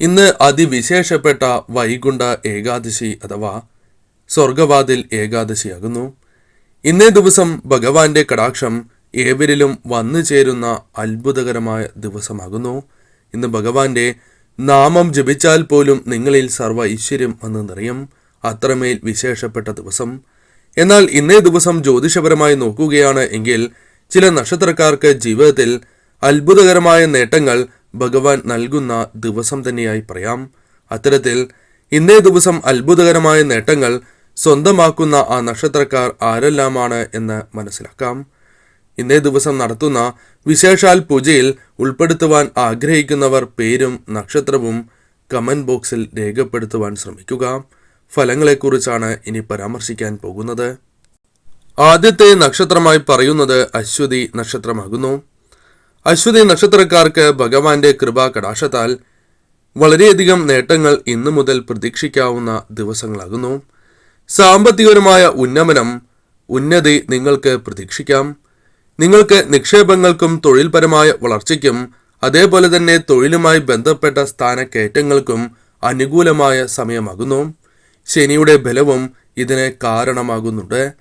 ഇന്ന് അതിവിശേഷപ്പെട്ട വൈകുണ്ഠ ഏകാദശി അഥവാ സ്വർഗവാതിൽ ഏകാദശിയാകുന്നു. ഇന്നേ ദിവസം ഭഗവാന്റെ കടാക്ഷം ഏവരിലും വന്നു ചേരുന്ന അത്ഭുതകരമായ ദിവസമാകുന്നു. ഇന്ന് ഭഗവാന്റെ നാമം ജപിച്ചാൽ പോലും നിങ്ങളിൽ സർവ ഐശ്വര്യം എന്ന് നിറയും. അത്രമേൽ വിശേഷപ്പെട്ട ദിവസം. എന്നാൽ ഇന്നേ ദിവസം ജ്യോതിഷപരമായി നോക്കുകയാണ് എങ്കിൽ ചില നക്ഷത്രക്കാർക്ക് ജീവിതത്തിൽ അത്ഭുതകരമായ നേട്ടങ്ങൾ ഭഗവാൻ നൽകുന്ന ദിവസം തന്നെയായി പറയാം. അത്തരത്തിൽ ഇന്നേ ദിവസം അത്ഭുതകരമായ നേട്ടങ്ങൾ സ്വന്തമാക്കുന്ന ആ നക്ഷത്രക്കാർ ആരെല്ലാമാണ് എന്ന് മനസ്സിലാക്കാം. ഇന്നേ ദിവസം നടത്തുന്ന വിശേഷാൽ പൂജയിൽ ഉൾപ്പെടുത്തുവാൻ ആഗ്രഹിക്കുന്നവർ പേരും നക്ഷത്രവും കമന്റ് ബോക്സിൽ രേഖപ്പെടുത്തുവാൻ ശ്രമിക്കുക. ഫലങ്ങളെക്കുറിച്ചാണ് ഇനി പരാമർശിക്കാൻ പോകുന്നത്. ആദ്യത്തെ നക്ഷത്രമായി പറയുന്നത് അശ്വതി നക്ഷത്രമാകുന്നു. അശ്വതി നക്ഷത്രക്കാർക്ക് ഭഗവാന്റെ കൃപാ കടാശത്താൽ വളരെയധികം നേട്ടങ്ങൾ ഇന്നു മുതൽ പ്രതീക്ഷിക്കാവുന്ന ദിവസങ്ങളാകുന്നു. സാമ്പത്തികപരമായ ഉന്നമനം ഉന്നതി നിങ്ങൾക്ക് പ്രതീക്ഷിക്കാം. നിങ്ങൾക്ക് നിക്ഷേപങ്ങൾക്കും തൊഴിൽപരമായ വളർച്ചയ്ക്കും അതേപോലെ തന്നെ തൊഴിലുമായി ബന്ധപ്പെട്ട സ്ഥാനക്കയറ്റങ്ങൾക്കും അനുകൂലമായ സമയമാകുന്നു. ശനിയുടെ ബലവും ഇതിന് കാരണമാകുന്നുണ്ട്.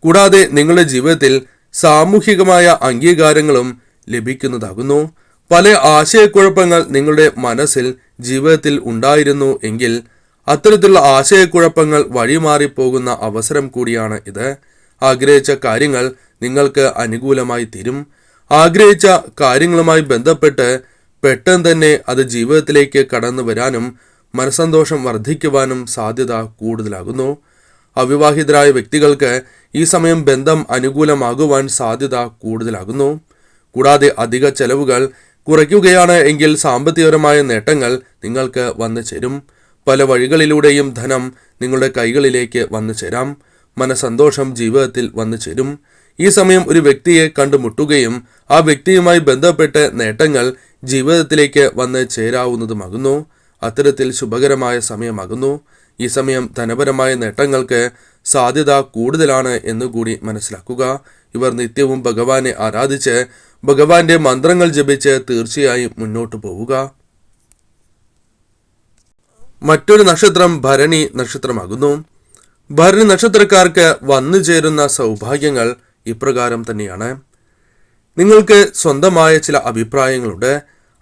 കൂടാതെ നിങ്ങളുടെ ജീവിതത്തിൽ സാമൂഹികമായ അംഗീകാരങ്ങളും ലഭിക്കുന്നതാകുന്നു. പല ആശയക്കുഴപ്പങ്ങൾ നിങ്ങളുടെ മനസ്സിൽ ജീവിതത്തിൽ ഉണ്ടായിരുന്നു എങ്കിൽ അത്തരത്തിലുള്ള ആശയക്കുഴപ്പങ്ങൾ വഴിമാറിപ്പോകുന്ന അവസരം കൂടിയാണ് ഇത്. ആഗ്രഹിച്ച കാര്യങ്ങൾ നിങ്ങൾക്ക് അനുകൂലമായി തീരും. ആഗ്രഹിച്ച കാര്യങ്ങളുമായി ബന്ധപ്പെട്ട് പെട്ടെന്ന് തന്നെ അത് ജീവിതത്തിലേക്ക് കടന്നു വരാനും മനസ്സന്തോഷം വർദ്ധിക്കുവാനും സാധ്യത കൂടുതലാകുന്നു. അവിവാഹിതരായ വ്യക്തികൾക്ക് ഈ സമയം ബന്ധം അനുകൂലമാകുവാൻ സാധ്യത കൂടുതലാകുന്നു. കൂടാതെ അധിക ചെലവുകൾ കുറയ്ക്കുകയാണ് എങ്കിൽ സാമ്പത്തികപരമായ നേട്ടങ്ങൾ നിങ്ങൾക്ക് വന്നു ചേരും. പല വഴികളിലൂടെയും ധനം നിങ്ങളുടെ കൈകളിലേക്ക് വന്നു ചേരാം. മനസന്തോഷം ജീവിതത്തിൽ വന്നു ചേരും. ഈ സമയം ഒരു വ്യക്തിയെ കണ്ടുമുട്ടുകയും ആ വ്യക്തിയുമായി ബന്ധപ്പെട്ട് നേട്ടങ്ങൾ ജീവിതത്തിലേക്ക് വന്ന് ചേരാവുന്നതുമാകുന്നു. അത്തരത്തിൽ ശുഭകരമായ സമയമാകുന്നു. ഈ സമയം ധനപരമായ നേട്ടങ്ങൾക്ക് സാധ്യത കൂടുതലാണ് എന്നുകൂടി മനസ്സിലാക്കുക. ഇവർ നിത്യവും ഭഗവാനെ ആരാധിച്ച് ഭഗവാന്റെ മന്ത്രങ്ങൾ ജപിച്ച് തീർച്ചയായും മുന്നോട്ട് പോവുക. മറ്റൊരു നക്ഷത്രം ഭരണി നക്ഷത്രമാകുന്നു. ഭരണി നക്ഷത്രക്കാർക്ക് വന്നു ചേരുന്ന സൗഭാഗ്യങ്ങൾ ഇപ്രകാരം തന്നെയാണ്. നിങ്ങൾക്ക് സ്വന്തമായ ചില അഭിപ്രായങ്ങളുണ്ട്.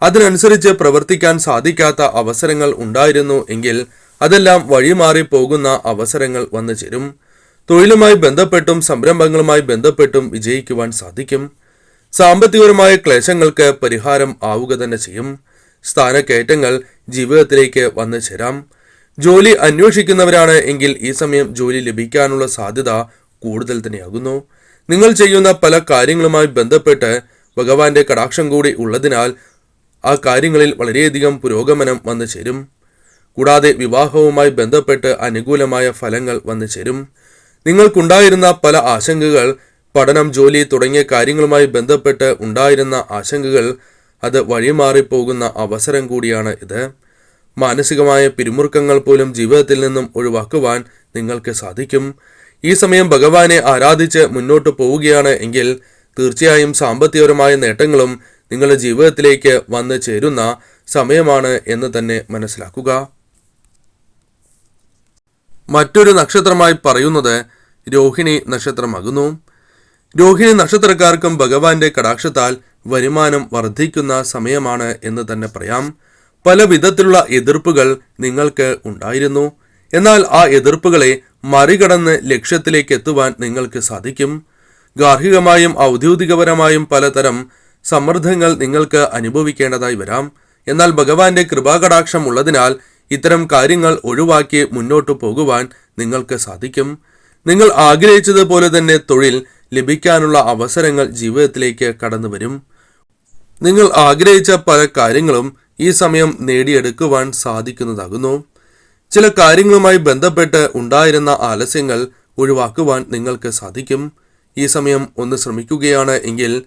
അതിനനുസരിച്ച് പ്രവർത്തിക്കാൻ സാധിക്കാത്ത അവസരങ്ങൾ ഉണ്ടായിരുന്നു എങ്കിൽ അതെല്ലാം വഴിമാറി പോകുന്ന അവസരങ്ങൾ വന്നു ചേരും. തൊഴിലുമായി ബന്ധപ്പെട്ടും സംരംഭങ്ങളുമായി ബന്ധപ്പെട്ടും വിജയിക്കുവാൻ സാധിക്കും. സാമ്പത്തികപരമായ ക്ലേശങ്ങൾക്ക് പരിഹാരം ആവുക തന്നെ ചെയ്യും. സ്ഥാനക്കയറ്റങ്ങൾ ജീവിതത്തിലേക്ക് വന്നു ചേരാം. ജോലി അന്വേഷിക്കുന്നവരാണ് എങ്കിൽ ഈ സമയം ജോലി ലഭിക്കാനുള്ള സാധ്യത കൂടുതൽ തന്നെയാകുന്നു. നിങ്ങൾ ചെയ്യുന്ന പല കാര്യങ്ങളുമായി ബന്ധപ്പെട്ട് ഭഗവാന്റെ കടാക്ഷം കൂടി ഉള്ളതിനാൽ ആ കാര്യങ്ങളിൽ വളരെയധികം പുരോഗമനം വന്നു ചേരും. കൂടാതെ വിവാഹവുമായി ബന്ധപ്പെട്ട് അനുകൂലമായ ഫലങ്ങൾ വന്നു ചേരും. നിങ്ങൾക്കുണ്ടായിരുന്ന പല ആശങ്കകൾ പഠനം ജോലി തുടങ്ങിയ കാര്യങ്ങളുമായി ബന്ധപ്പെട്ട് ഉണ്ടായിരുന്ന ആശങ്കകൾ അത് വഴിമാറിപ്പോകുന്ന അവസരം കൂടിയാണ് ഇത്. മാനസികമായ പിരിമുറുക്കങ്ങൾ പോലും ജീവിതത്തിൽ നിന്നും ഒഴിവാക്കുവാൻ നിങ്ങൾക്ക് സാധിക്കും. ഈ സമയം ഭഗവാനെ ആരാധിച്ച് മുന്നോട്ട് പോവുകയാണ് എങ്കിൽ തീർച്ചയായും സാമ്പത്തികപരമായ നേട്ടങ്ങളും നിങ്ങളുടെ ജീവിതത്തിലേക്ക് വന്നു ചേരുന്ന സമയമാണ് എന്ന് തന്നെ മനസ്സിലാക്കുക. മറ്റൊരു നക്ഷത്രമായി പറയുന്നത് രോഹിണി നക്ഷത്രമാകുന്നു. രോഹിണി നക്ഷത്രക്കാർക്കും ഭഗവാന്റെ കടാക്ഷത്താൽ വരുമാനം വർദ്ധിക്കുന്ന സമയമാണ് എന്ന് തന്നെ പറയാം. പല വിധത്തിലുള്ള എതിർപ്പുകൾ നിങ്ങൾക്ക് ഉണ്ടായിരുന്നു. എന്നാൽ ആ എതിർപ്പുകളെ മറികടന്ന് ലക്ഷ്യത്തിലേക്ക് എത്തുവാൻ നിങ്ങൾക്ക് സാധിക്കും. ഗാർഹികമായും ഔദ്യോഗികപരമായും പലതരം സമ്മർദ്ദങ്ങൾ നിങ്ങൾക്ക് അനുഭവിക്കേണ്ടതായി വരാം. എന്നാൽ ഭഗവാന്റെ കൃപാകടാക്ഷം ഉള്ളതിനാൽ ഇത്തരം കാര്യങ്ങൾ ഒഴിവാക്കി മുന്നോട്ടു പോകുവാൻ നിങ്ങൾക്ക് സാധിക്കും. നിങ്ങൾ ആഗ്രഹിച്ചതുപോലെ തന്നെ തൊഴിൽ ലഭിക്കാനുള്ള അവസരങ്ങൾ ജീവിതത്തിലേക്ക് കടന്നു വരും നിങ്ങൾ ആഗ്രഹിച്ച പല കാര്യങ്ങളും ഈ സമയം നേടിയെടുക്കുവാൻ സാധിക്കുന്നതാകുന്നു. ചില കാര്യങ്ങളുമായി ബന്ധപ്പെട്ട് ഉണ്ടായിരുന്ന ആലസ്യങ്ങൾ ഒഴിവാക്കുവാൻ നിങ്ങൾക്ക് സാധിക്കും. ഈ സമയം ഒന്ന് ശ്രമിക്കുകയാണ് എങ്കിൽ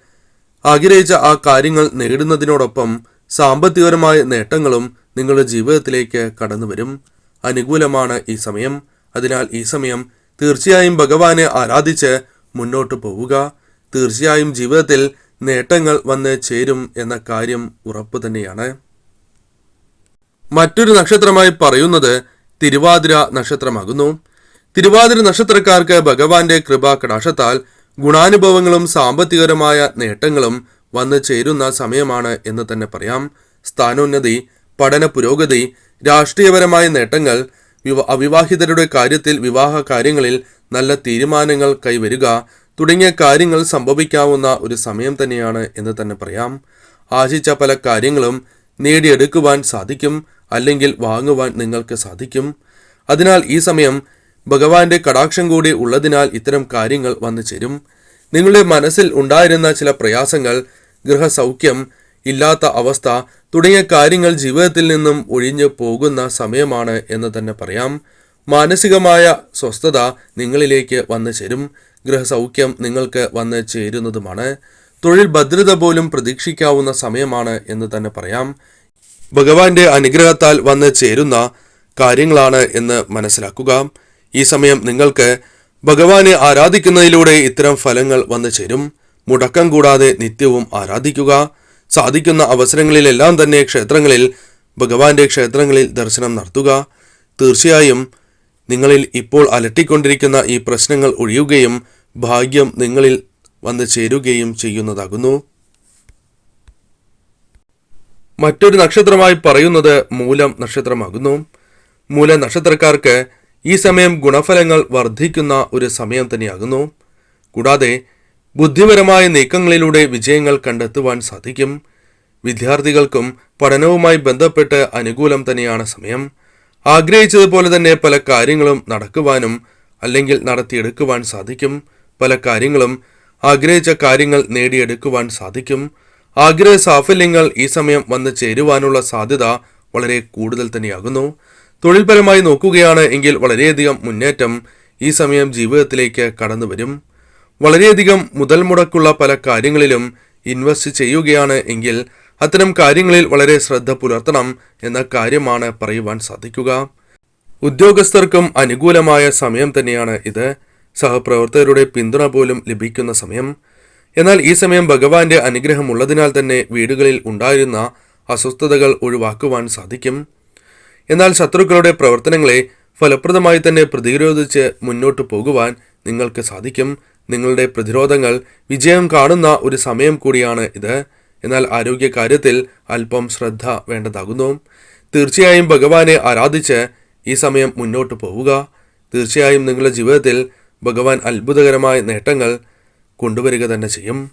ആഗ്രഹിച്ച ആ കാര്യങ്ങൾ നേടുന്നതിനോടൊപ്പം സാമ്പത്തികപരമായ നേട്ടങ്ങളും നിങ്ങളുടെ ജീവിതത്തിലേക്ക് കടന്നു വരും അനുകൂലമാണ് ഈ സമയം. അതിനാൽ ഈ സമയം തീർച്ചയായും ഭഗവാനെ ആരാധിച്ച് മുന്നോട്ട് പോവുക. തീർച്ചയായും ജീവിതത്തിൽ നേട്ടങ്ങൾ വന്ന് ചേരും എന്ന കാര്യം ഉറപ്പു തന്നെയാണ്. മറ്റൊരു നക്ഷത്രമായി പറയുന്നത് തിരുവാതിര നക്ഷത്രമാകുന്നു. തിരുവാതിര നക്ഷത്രക്കാർക്ക് ഭഗവാന്റെ കൃപ കടാക്ഷത്താൽ ഗുണാനുഭവങ്ങളും സാമ്പത്തികപരമായ നേട്ടങ്ങളും വന്നു ചേരുന്ന സമയമാണ് എന്ന് തന്നെ പറയാം. സ്ഥാനോന്നതി പഠന പുരോഗതി രാഷ്ട്രീയപരമായ നേട്ടങ്ങൾ വിവ- അവിവാഹിതരുടെ കാര്യത്തിൽ വിവാഹ കാര്യങ്ങളിൽ നല്ല തീരുമാനങ്ങൾ കൈവരിക തുടങ്ങിയ കാര്യങ്ങൾ സംഭവിക്കാവുന്ന ഒരു സമയം തന്നെയാണ് എന്ന് തന്നെ പറയാം. ആശിച്ച പല കാര്യങ്ങളും നേടിയെടുക്കുവാൻ സാധിക്കും അല്ലെങ്കിൽ വാങ്ങുവാൻ നിങ്ങൾക്ക് സാധിക്കും. അതിനാൽ ഈ സമയം ഭഗവാന്റെ കടാക്ഷം കൂടി ഉള്ളതിനാൽ ഇത്തരം കാര്യങ്ങൾ വന്നു ചേരും. നിങ്ങളുടെ മനസ്സിൽ ഉണ്ടായിരുന്ന ചില പ്രയാസങ്ങൾ ഗൃഹസൗഖ്യം ഇല്ലാത്ത അവസ്ഥ തുടങ്ങിയ കാര്യങ്ങൾ ജീവിതത്തിൽ നിന്നും ഒഴിഞ്ഞു പോകുന്ന സമയമാണ് എന്ന് തന്നെ പറയാം. മാനസികമായ സ്വസ്ഥത നിങ്ങളിലേക്ക് വന്നു ചേരും. ഗൃഹസൗഖ്യം നിങ്ങൾക്ക് വന്ന് ചേരുന്നതുമാണ്. തൊഴിൽ ഭദ്രത പോലും പ്രതീക്ഷിക്കാവുന്ന സമയമാണ് എന്ന് തന്നെ പറയാം. ഭഗവാന്റെ അനുഗ്രഹത്താൽ വന്ന് ചേരുന്ന കാര്യങ്ങളാണ് എന്ന് മനസ്സിലാക്കുക. ഈ സമയം നിങ്ങൾക്ക് ഭഗവാനെ ആരാധിക്കുന്നതിലൂടെ ഇത്തരം ഫലങ്ങൾ വന്നു ചേരും. മുടക്കം കൂടാതെ നിത്യവും ആരാധിക്കുക. സാധിക്കുന്ന അവസരങ്ങളിലെല്ലാം തന്നെ ക്ഷേത്രങ്ങളിൽ ഭഗവാന്റെ ക്ഷേത്രങ്ങളിൽ ദർശനം നടത്തുക. തീർച്ചയായും നിങ്ങളിൽ ഇപ്പോൾ അലട്ടിക്കൊണ്ടിരിക്കുന്ന ഈ പ്രശ്നങ്ങൾ ഒഴിയുകയും ഭാഗ്യം നിങ്ങളിൽ വന്ന് ചേരുകയും ചെയ്യുന്നതാകുന്നു. മറ്റൊരു നക്ഷത്രമായി പറയുന്നത് മൂലം നക്ഷത്രമാകുന്നു. മൂല നക്ഷത്രക്കാർക്ക് ഈ സമയം ഗുണഫലങ്ങൾ വർദ്ധിക്കുന്ന ഒരു സമയം തന്നെയാകുന്നു. കൂടാതെ ബുദ്ധിപരമായ നീക്കങ്ങളിലൂടെ വിജയങ്ങൾ കണ്ടെത്തുവാൻ സാധിക്കും. വിദ്യാർത്ഥികൾക്കും പഠനവുമായി ബന്ധപ്പെട്ട് അനുകൂലം തന്നെയാണ് സമയം. ആഗ്രഹിച്ചതുപോലെ തന്നെ പല കാര്യങ്ങളും നടക്കുവാനും അല്ലെങ്കിൽ നടത്തിയെടുക്കുവാൻ സാധിക്കും. പല കാര്യങ്ങളും ആഗ്രഹിച്ച കാര്യങ്ങൾ നേടിയെടുക്കുവാൻ സാധിക്കും. ആഗ്രഹ സാഫല്യങ്ങൾ ഈ സമയം വന്ന് ചേരുവാനുള്ള സാധ്യത വളരെ കൂടുതൽ തന്നെയാകുന്നു. തൊഴിൽപരമായി നോക്കുകയാണ് എങ്കിൽ വളരെയധികം മുന്നേറ്റം ഈ സമയം ജീവിതത്തിലേക്ക് കടന്നു വരും. വളരെയധികം മുതൽ മുടക്കുള്ള പല കാര്യങ്ങളിലും ഇൻവെസ്റ്റ് ചെയ്യുകയാണ് എങ്കിൽ അത്തരം കാര്യങ്ങളിൽ വളരെ ശ്രദ്ധ പുലർത്തണം എന്ന കാര്യമാണ് പറയുവാൻ സാധിക്കുക. ഉദ്യോഗസ്ഥർക്കും അനുകൂലമായ സമയം തന്നെയാണ് ഇത്. സഹപ്രവർത്തകരുടെ പിന്തുണ പോലും ലഭിക്കുന്ന സമയം. എന്നാൽ ഈ സമയം ഭഗവാന്റെ അനുഗ്രഹം ഉള്ളതിനാൽ തന്നെ വീടുകളിൽ ഉണ്ടായിരുന്ന അസ്വസ്ഥതകൾ ഒഴിവാക്കുവാൻ സാധിക്കും. എന്നാൽ ശത്രുക്കളുടെ പ്രവർത്തനങ്ങളെ ഫലപ്രദമായി തന്നെ പ്രതിരോധിച്ച് മുന്നോട്ട് പോകുവാൻ നിങ്ങൾക്ക് സാധിക്കും. നിങ്ങളുടെ പ്രതിരോധങ്ങൾ വിജയം കാണുന്ന ഒരു സമയം കൂടിയാണ് ഇത്. എന്നാൽ ആരോഗ്യ കാര്യത്തിൽ അല്പം ശ്രദ്ധ വേണ്ടതാകുന്നു. തീർച്ചയായും ഭഗവാനെ ആരാധിച്ച് ഈ സമയം മുന്നോട്ട് പോവുക. തീർച്ചയായും നിങ്ങളുടെ ജീവിതത്തിൽ ഭഗവാൻ അത്ഭുതകരമായ നേട്ടങ്ങൾ കൊണ്ടുവരിക തന്നെ ചെയ്യും.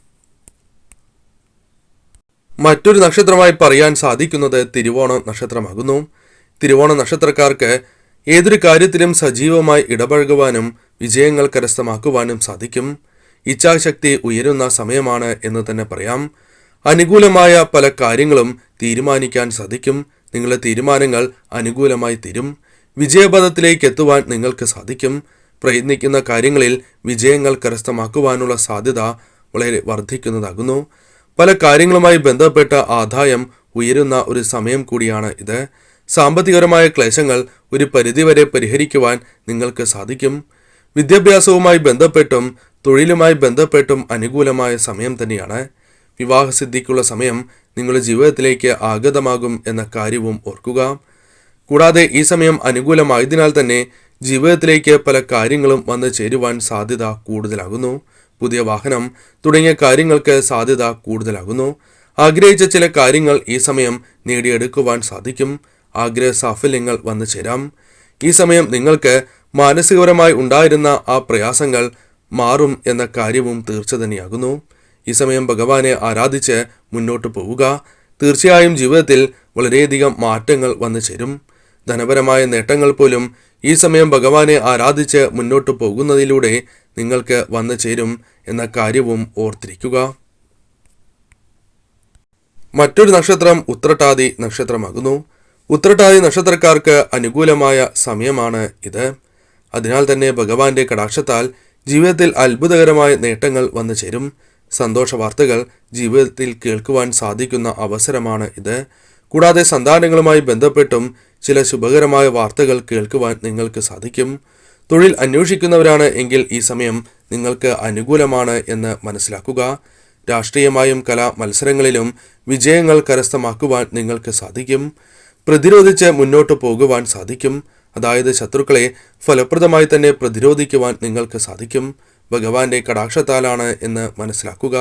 മറ്റൊരു നക്ഷത്രമായി പറയാൻ സാധിക്കുന്നത് തിരുവോണ നക്ഷത്രമാകുന്നു. തിരുവോണ നക്ഷത്രക്കാർക്ക് ഏതൊരു കാര്യത്തിലും സജീവമായി ഇടപഴകുവാനും വിജയങ്ങൾ കരസ്ഥമാക്കുവാനും സാധിക്കും. ഇച്ഛാശക്തി ഉയരുന്ന സമയമാണ് എന്ന് തന്നെ പറയാം. അനുകൂലമായ പല കാര്യങ്ങളും തീരുമാനിക്കാൻ സാധിക്കും. നിങ്ങളുടെ തീരുമാനങ്ങൾ അനുകൂലമായി തീരും. വിജയപഥത്തിലേക്ക് എത്തുവാൻ നിങ്ങൾക്ക് സാധിക്കും. പ്രയത്നിക്കുന്ന കാര്യങ്ങളിൽ വിജയങ്ങൾ കരസ്ഥമാക്കുവാനുള്ള സാധ്യത വളരെ വർദ്ധിക്കുന്നതാകുന്നു. പല കാര്യങ്ങളുമായി ബന്ധപ്പെട്ട ആദായം ഉയരുന്ന ഒരു സമയം കൂടിയാണ് ഇത്. സാമ്പത്തികപരമായ ക്ലേശങ്ങൾ ഒരു പരിധിവരെ പരിഹരിക്കുവാൻ നിങ്ങൾക്ക് സാധിക്കും. വിദ്യാഭ്യാസവുമായി ബന്ധപ്പെട്ടും തൊഴിലുമായി ബന്ധപ്പെട്ടും അനുകൂലമായ സമയം തന്നെയാണ്. വിവാഹസിദ്ധിക്കുള്ള സമയം നിങ്ങളുടെ ജീവിതത്തിലേക്ക് ആഗതമാകും എന്ന കാര്യവും ഓർക്കുക. കൂടാതെ ഈ സമയം അനുകൂലമായതിനാൽ തന്നെ ജീവിതത്തിലേക്ക് പല കാര്യങ്ങളും വന്നു ചേരുവാൻ സാധ്യത കൂടുതലാകുന്നു. പുതിയ വാഹനം തുടങ്ങിയ കാര്യങ്ങൾക്ക് സാധ്യത കൂടുതലാകുന്നു. ആഗ്രഹിച്ച ചില കാര്യങ്ങൾ ഈ സമയം നേടിയെടുക്കുവാൻ സാധിക്കും. ആഗ്രഹ സാഫല്യങ്ങൾ വന്നു ചേരാം. ഈ സമയം നിങ്ങൾക്ക് മാനസികപരമായി ഉണ്ടായിരുന്ന ആ പ്രയാസങ്ങൾ മാറും എന്ന കാര്യവും തീർച്ച തന്നെയാകുന്നു ഈ സമയം ഭഗവാനെ ആരാധിച്ച് മുന്നോട്ട് പോവുക. തീർച്ചയായും ജീവിതത്തിൽ വളരെയധികം മാറ്റങ്ങൾ വന്നു ചേരും. ധനപരമായ നേട്ടങ്ങൾ പോലും ഈ സമയം ഭഗവാനെ ആരാധിച്ച് മുന്നോട്ട് പോകുന്നതിലൂടെ നിങ്ങൾക്ക് വന്നു ചേരും എന്ന കാര്യവും ഓർത്തിരിക്കുക. മറ്റൊരു നക്ഷത്രം ഉത്രട്ടാതി നക്ഷത്രമാകുന്നു. ഉത്രട്ടാതി നക്ഷത്രക്കാർക്ക് അനുകൂലമായ സമയമാണ് ഇത്. അതിനാൽ തന്നെ ഭഗവാന്റെ കടാക്ഷത്താൽ ജീവിതത്തിൽ അത്ഭുതകരമായ നേട്ടങ്ങൾ വന്നു ചേരും. സന്തോഷ വാർത്തകൾ ജീവിതത്തിൽ കേൾക്കുവാൻ സാധിക്കുന്ന അവസരമാണ് ഇത്. കൂടാതെ സന്താനങ്ങളുമായി ബന്ധപ്പെട്ടും ചില ശുഭകരമായ വാർത്തകൾ കേൾക്കുവാൻ നിങ്ങൾക്ക് സാധിക്കും. തൊഴിൽ അന്വേഷിക്കുന്നവരാണ് എങ്കിൽ ഈ സമയം നിങ്ങൾക്ക് അനുകൂലമാണ് എന്ന് മനസ്സിലാക്കുക. രാഷ്ട്രീയമായും കലാ മത്സരങ്ങളിലും വിജയങ്ങൾ കരസ്ഥമാക്കുവാൻ നിങ്ങൾക്ക് സാധിക്കും. പ്രതിരോധിച്ച് മുന്നോട്ട് പോകുവാൻ സാധിക്കും. അതായത് ശത്രുക്കളെ ഫലപ്രദമായി തന്നെ പ്രതിരോധിക്കുവാൻ നിങ്ങൾക്ക് സാധിക്കും. ഭഗവാന്റെ കടാക്ഷത്താലാണ് എന്ന് മനസ്സിലാക്കുക.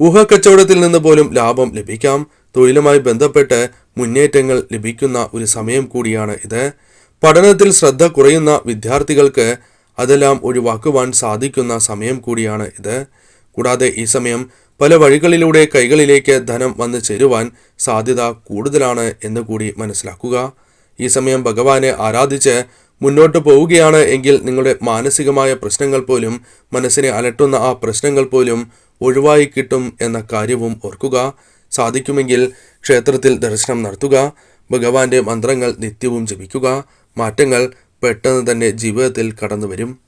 ഊഹക്കച്ചവടത്തിൽ നിന്ന് പോലും ലാഭം ലഭിക്കാം. തൊഴിലുമായി ബന്ധപ്പെട്ട് മുന്നേറ്റങ്ങൾ ലഭിക്കുന്ന ഒരു സമയം കൂടിയാണ് ഇത്. പഠനത്തിൽ ശ്രദ്ധ കുറയുന്ന വിദ്യാർത്ഥികൾക്ക് അതെല്ലാം ഒഴിവാക്കുവാൻ സാധിക്കുന്ന സമയം കൂടിയാണ് ഇത്. കൂടാതെ ഈ സമയം പല വഴികളിലൂടെ കൈകളിലേക്ക് ധനം വന്നു ചേരുവാൻ സാധ്യത കൂടുതലാണ് എന്ന് കൂടി മനസ്സിലാക്കുക. ഈ സമയം ഭഗവാനെ ആരാധിച്ച് മുന്നോട്ട് പോവുകയാണ് എങ്കിൽ നിങ്ങളുടെ മാനസികമായ പ്രശ്നങ്ങൾ പോലും മനസ്സിനെ അലട്ടുന്ന ആ പ്രശ്നങ്ങൾ പോലും ഒഴിവായി കിട്ടും എന്ന കാര്യവും ഓർക്കുക. സാധിക്കുമെങ്കിൽ ക്ഷേത്രത്തിൽ ദർശനം നടത്തുക. ഭഗവാന്റെ മന്ത്രങ്ങൾ നിത്യവും ജപിക്കുക. മാറ്റങ്ങൾ പെട്ടെന്ന് തന്നെ ജീവിതത്തിൽ കടന്നു വരും